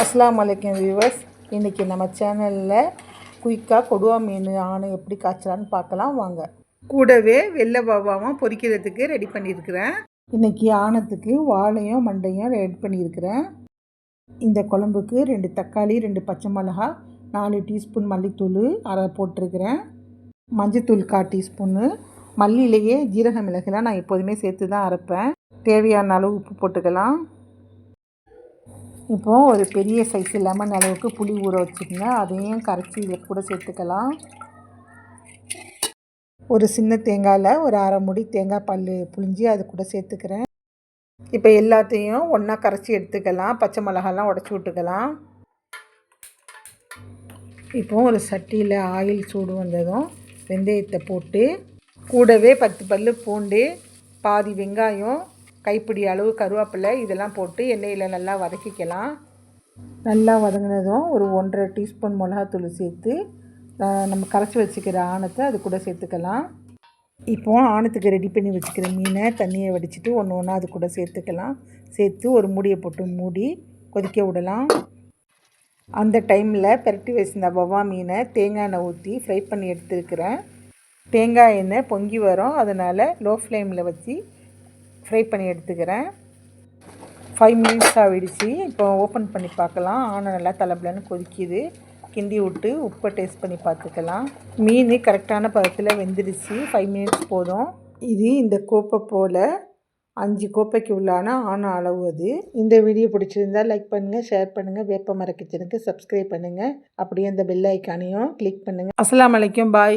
அஸ்லாம் அலைக்கும் வியூவர்ஸ். இன்றைக்கி நம்ம சேனலில் குயிக்காக கொடுவா மீன் ஆணை எப்படி காய்ச்சலான்னு பார்க்கலாம். வாங்க. கூடவே வெள்ளை பாபாவும் பொரிக்கிறதுக்கு ரெடி பண்ணியிருக்கிறேன். இன்றைக்கி ஆணத்துக்கு வாழையும் மண்டையும் ரெடி பண்ணியிருக்கிறேன். இந்த குழம்புக்கு ரெண்டு தக்காளி ரெண்டு பச்சை மிளகா நாலு டீஸ்பூன் மல்லித்தூள் அரை போட்டிருக்கிறேன். மஞ்சத்தூள் கால் டீஸ்பூன்னு மல்லியிலேயே ஜீரக மிளகுலாம் நான் எப்போதுமே சேர்த்து தான் அரைப்பேன். தேவையான அளவு உப்பு போட்டுக்கலாம். இப்போது ஒரு பெரிய சைஸ் லெமன் அளவுக்கு புளி ஊற வச்சுக்கோங்க. அதையும் கரைச்சி இதில் கூட சேர்த்துக்கலாம். ஒரு சின்ன தேங்காயில் ஒரு அரை முடி தேங்காய் பல் புளிஞ்சி அது கூட சேர்த்துக்கிறேன். இப்போ எல்லாத்தையும் ஒன்றா கரைச்சி எடுத்துக்கலாம். பச்சை மிளகாலாம் உடச்சி விட்டுக்கலாம். இப்போ ஒரு சட்டியில் ஆயில் சூடு வந்ததும் வெந்தயத்தை போட்டு கூடவே பத்து பல் பூண்டு பாதி வெங்காயம் கைப்பிடி அளவு கருவேப்பிலை இதெல்லாம் போட்டு எண்ணெயில் நல்லா வதக்கிக்கலாம். நல்லா வதங்கினதும் ஒரு ஒன்றரை டீஸ்பூன் மிளகாத்தூள் சேர்த்து நம்ம கரைச்சி வச்சுக்கிற ஆணத்தை அது கூட சேர்த்துக்கலாம். இப்போ ஆணத்துக்கு ரெடி பண்ணி வச்சுக்கிற மீனை தண்ணியை வடிச்சிட்டு ஒன்று ஒன்றா அது கூட சேர்த்துக்கலாம். சேர்த்து ஒரு மூடியை போட்டு மூடி கொதிக்க விடலாம். அந்த டைமில் பெரட்டி வச்சிருந்த வவ்வா மீனை தேங்காய் எண்ணெய் ஊற்றி ஃப்ரை பண்ணி எடுத்துருக்கிறேன். தேங்காய் எண்ணெய் பொங்கி வரும். அதனால் லோ ஃப்ளேமில் வச்சு ஃப்ரை பண்ணி எடுத்துக்கிறேன். ஃபைவ் மினிட்ஸ் ஆகிடுச்சு இப்போ ஓப்பன் பண்ணி பார்க்கலாம். ஆனால் நல்லா தலைபிலன்னு கொதிக்குது. கிண்டி விட்டு உப்பை டேஸ்ட் பண்ணி பார்த்துக்கலாம். மீன் கரெக்டான பதத்தில் வெந்துடுச்சு. ஃபைவ் மினிட்ஸ் போதும். இது இந்த கோப்பை போல் அஞ்சு கோப்பைக்கு உள்ளான ஆன அளவு அது. இந்த வீடியோ பிடிச்சிருந்தா லைக் பண்ணுங்கள் ஷேர் பண்ணுங்கள் வேப்பமர கிச்சனுக்கு சப்ஸ்கிரைப் பண்ணுங்கள் அப்படியே அந்த பெல் ஐக்கானையும் கிளிக் பண்ணுங்கள் அஸ்லாம் வலைக்கும் பாய்